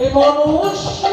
এই মনুষ্য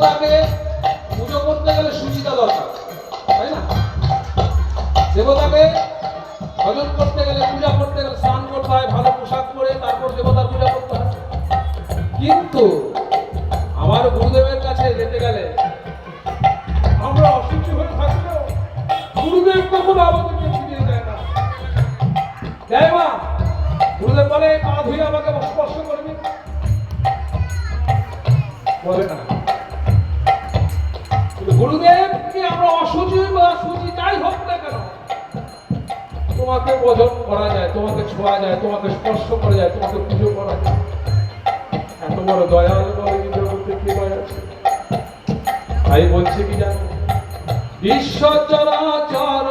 দেবতাকে পুজো করতে গেলে সুচিতা দরকার, তাই না? দেবতাকে ভজন করতে গেলে, পূজা করতে গেলে স্নান করতে হয়, ভালো পোশাক পরে তারপর দেবতার পূজা করতে হয়। কিন্তু আমার গুরুদেবের কাছে যেতে গেলে আমরা অসুচি হয়ে থাকলেও গুরুদেব কখনো আমাদেরকে ফিরিয়ে দেয় না? দেয় মা, গুরুদেব বলে পা ধুয়ে আমাকে স্পর্শ করবি বলে না। বোধন করা যায়, তোমাকে ছোঁয়া যায়, তোমাকে স্পর্শ করা যায়, তোমাকে পুজো করা যায়। এত বড় দয়াল কি আছে? তাই বলছে কি জানো? বিশ্ব চরাচর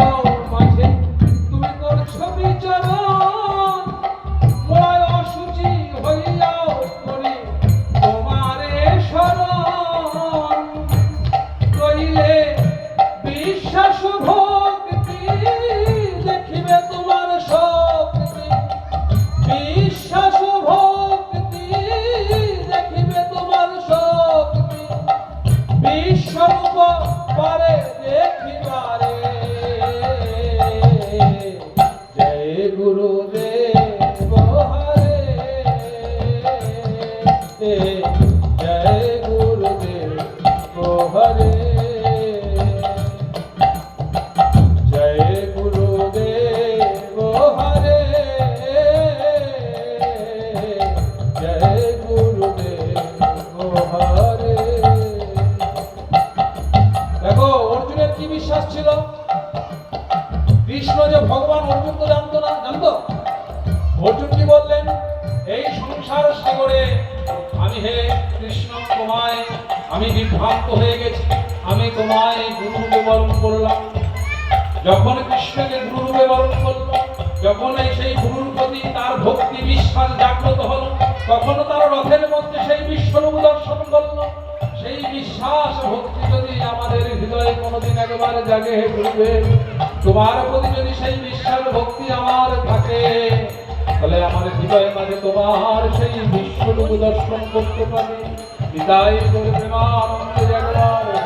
বিশ্বাস ছিল? কৃষ্ণ যে ভগবান অর্জুন তো জানতো না, জানতো? অর্জুন কি বললেন? এই সংসার সাগরে আমি হে কৃষ্ণ, তোমায় আমি বিভ্রান্ত হয়ে গেছি। আমি তোমায় গুরুরূপে বরণ করলাম। যখন কৃষ্ণকে গুরুরূপে বরণ করল, যখন এই সেই গুরুর প্রতি তার ভক্তি, বিশ্বাস জাগ্রত হলো তখন তার রথের মধ্যে সেই বিশ্বরূপ দর্শন করল। বিশ্বাস ভক্তি যদি আমাদের হৃদয়ে কোনোদিন একবার জাগে ঘুরবে তোমার প্রতি যদি সেই বিশ্বাস ভক্তি আমার থাকে, তাহলে আমার হৃদয়ে মাঝে তোমার সেই বিশ্বটুকু দর্শন করতে পারে। বিদায় করে প্রেমানন্দ একবার।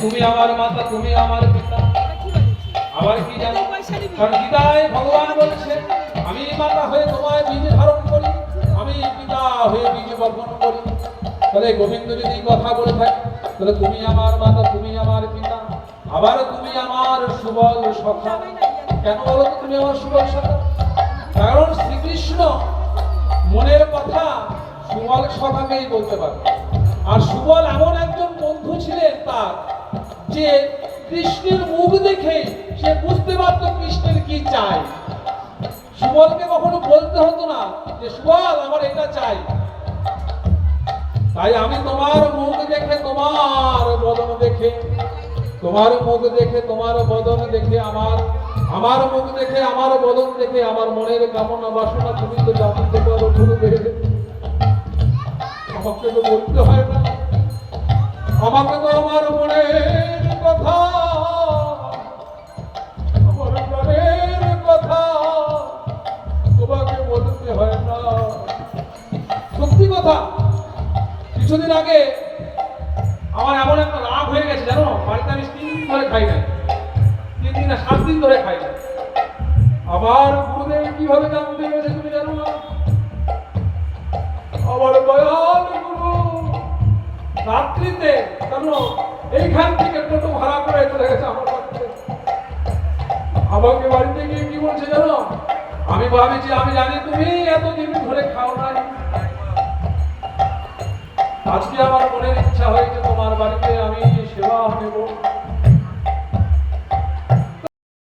তুমি আমার মাতা, তুমি আমার পিতা। আবার কি জানো? কারণ গীতায় ভগবান বলছে, আমি মাতা হয়ে তোমায় বীজ ধারণ করি, আমি পিতা হয়ে বীজ বপন করি। তাহলে গোবিন্দ যদি কথা বলে থাকে, তাহলে তুমি আমার মাতা, তুমি আমার পিতা, আবার তুমি আমার সুবল সখা। কেন বলো তুমি আমার সুবল সখা? কারণ শ্রীকৃষ্ণ মনের কথা সুবল সখাকেই বলতে পারে আর সুবল এমন একজন বন্ধু ছিলেন তার যে কৃষ্ণের মুখ দেখে সে বুঝতে পারতো কৃষ্ণের কি চাই। সুবলকে কখনো বলতে হতো না যে, সুবল, আমার এটা চাই। তাই আমি তোমার মুখ দেখে, তোমার বদন দেখে, তোমার মুখ দেখে, তোমার বদন দেখে, আমার আমার মুখ দেখে, আমার বদন দেখে, আমার মনের কামনা বাসনা তুমি তো জানতে পারো গুরুদেব আমাকে তো বলতে হয় না। আমাকে তো আমার মনের খাই নাই। তিন দিন সাত দিন ধরে খাই নাই। আবার গুরুদেব কীভাবে জানতে পেরেছে তুমি জানো না? আমার দয়াল গুরু, রাত্রিতে জানো এইখান থেকে টোটো ভাড়া করে চলে গেছে আমার আমাকে বাড়িতে গিয়ে কি বলছে জানো? আমি ভাবিছি, আমি জানি তুমি এতদিন ধরে খাও নাই। আজকে আমার মনের ইচ্ছা হয়েছে তোমার বাড়িতে আমি সেবা নেব।